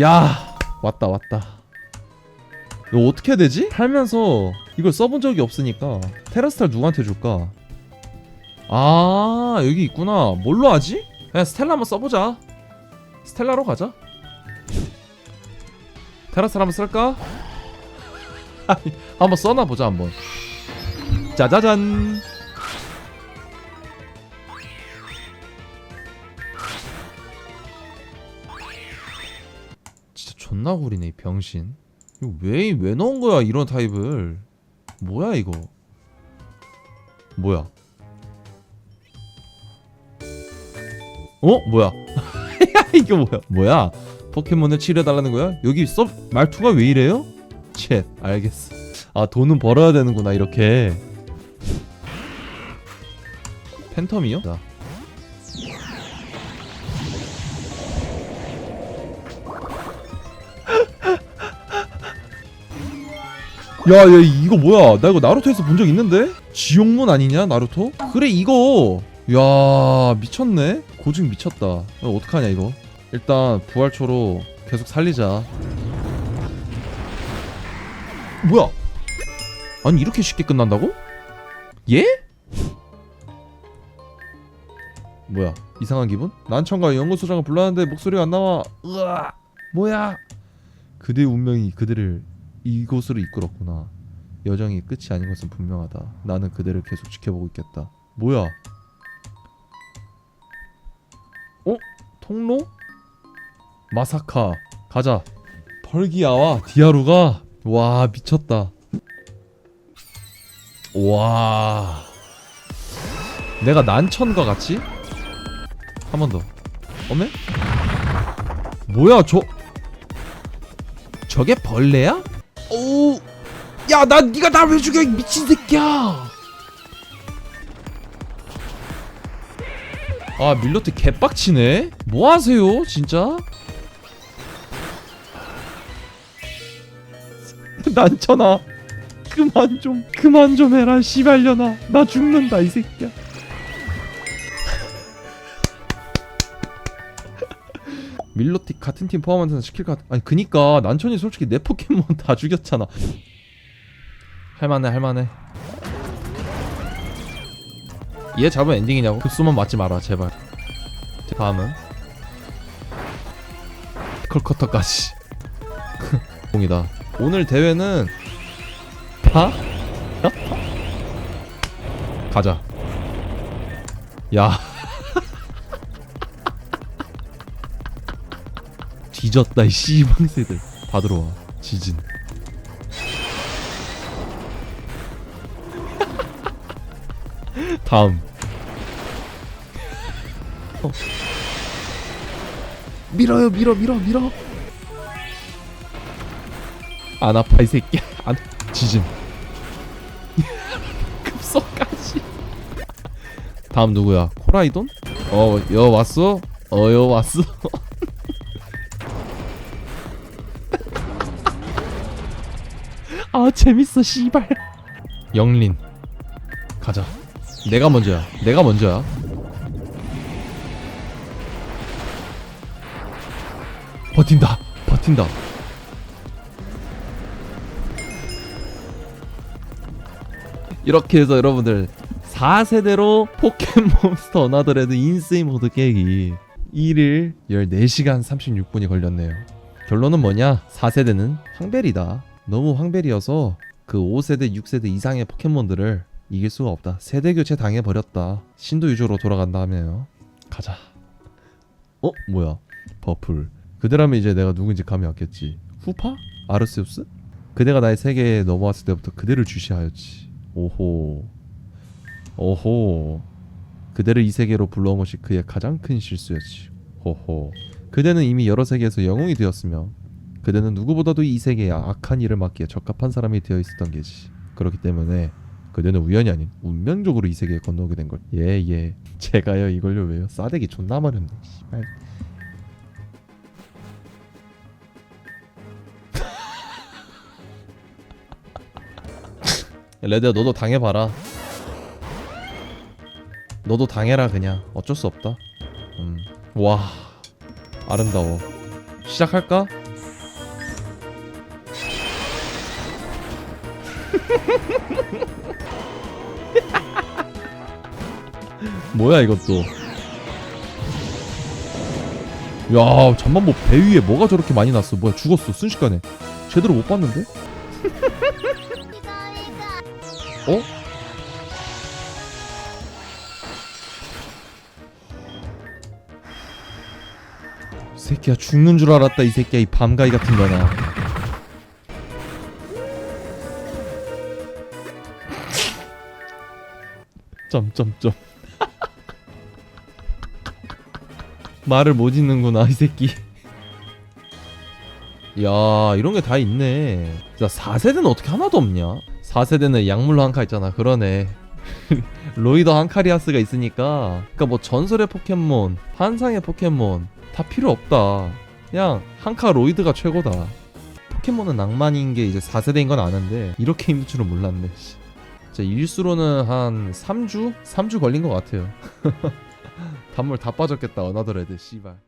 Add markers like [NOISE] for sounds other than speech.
야 왔다 왔다 이거 어떻게 해야 되지? 살면서 이걸 써본 적이 없으니까 테라스탈 누구한테 줄까? 아 여기 있구나 뭘로 하지? 그냥 스텔라 한번 써보자 스텔라로 가자 테라스탈 한번 쓸까? [LAUGHS] 한번 써놔보자 한번 짜자잔 존나 구리네 이 병신. 이거 왜, 왜 넣은 거야 이런 타입을? 뭐야 이거? 뭐야? 어? 뭐야? 야 [LAUGHS] 이게 뭐야? 뭐야? 포켓몬을 치료해달라는 거야? 여기 써 말투가 왜 이래요? 챗 알겠어. 아 돈은 벌어야 되는구나 이렇게. 팬텀이요? 야, 야, 이거 뭐야? 나 이거 나루토에서 본 적 있는데? 지옥문 아니냐, 나루토? 그래, 이거. 야, 미쳤네. 고증 미쳤다. 이거 어떡하냐, 이거? 일단 부활초로 계속 살리자. 뭐야? 아니, 이렇게 쉽게 끝난다고? 예? 뭐야? 이상한 기분? 난청과 연구소장을 불렀는데 목소리가 안 나와. 으아! 뭐야? 그대의 운명이 그들을 이곳으로 이끌었구나. 여정이 끝이 아닌 것은 분명하다. 나는 그대를 계속 지켜보고 있겠다. 뭐야? 어? 통로? 마사카 가자. 펄기야와 디아루가 와 미쳤다. 와. 내가 난천과 같이 한 번 더. 어메? 뭐야 저? 저게 벌레야? 오, 야, 나 네가 날왜 죽여 이 미친 새끼야! 아 밀로트 개빡치네. 뭐 하세요, 진짜? [LAUGHS] 난천아, 그만 좀, 그만 좀 해라, 씨발려나. 나 죽는다 이 새끼야. 밀로틱 같은 팀 포함해서 시킬 것 같... 아니 그니까 난천이 솔직히 내 포켓몬 다 죽였잖아. 할만해 할만해. 얘 잡으면 엔딩이냐고? 급수만 맞지 마라 제발. 다음은? 컬커터까지. [LAUGHS] 공이다. 오늘 대회는 다? 가자. 야 뒤졌다 이 씨방새들. 다 들어와 지진. [LAUGHS] 다음. 어. 밀어요 밀어 밀어 밀어. 안 아파 이 새끼야. 안 지진. [LAUGHS] 급속까지. 다음 누구야? 코라이돈? 어여 왔어? 어여 왔어? [LAUGHS] 아 재밌어 씨발. 영린. 가자. 내가 먼저야. 내가 먼저야. 버틴다. 버틴다. 이렇게 해서 여러분들 4세대로 포켓몬스터 어나더레드 인세이 모드 깨기. 1일 14시간 36분이 걸렸네요. 결론은 뭐냐? 4세대는 황벨이다 너무 황벨이어서 그 5세대 6세대 이상의 포켓몬들을 이길 수가 없다. 세대 교체 당해 버렸다. 신도 유저로 돌아간다며요. 가자. 어? 뭐야? 버플. 그대라면 이제 내가 누군지 감이 왔겠지. 후파? 아르세우스? 그대가 나의 세계에 넘어왔을 때부터 그대를 주시하였지. 오호. 오호. 그대를 이 세계로 불러온 것이 그의 가장 큰 실수였지. 호호. 그대는 이미 여러 세계에서 영웅이 되었으며 그대는 누구보다도 이 세계에 악한 일을 막기에 적합한 사람이 되어 있었던 게지 그렇기 때문에 그대는 우연이 아닌 운명적으로 이 세계에 건너오게 된 걸. 예, 예. 제가요 이걸요 왜요? 싸대기 존나 마렵네. 씨발. [LAUGHS] 레드야 너도 당해봐라. 너도 당해라 그냥. 어쩔 수 없다. 음. 와. 아름다워. 시작할까? 뭐야 이것도 야 잠만 뭐배 위에 뭐가 저렇게 많이 났어 뭐야 죽었어 순식간에 제대로 못 봤는데? 어? 이 새끼야 죽는 줄 알았다 이 새끼야 이 밤가이 같은 거나 점점점. 말을 못 잇는구나 이 새끼. 야 이런 게 다 있네. 자 4세대는 어떻게 하나도 없냐? 4세대는 약물로 한칼 있잖아. 그러네. [LAUGHS] 로이더 한카리아스가 있으니까. 그니까 뭐 전설의 포켓몬 환상의 포켓몬 다 필요 없다. 그냥 한카 로이드가 최고다. 포켓몬은 낭만인 게 이제 4세대인 건 아는데 이렇게 힘들 줄은 몰랐네 씨. 자 일수로는 한 3주? 3주 걸린 것 같아요 [LAUGHS] 단물 다 빠졌겠다 어나더레드 씨발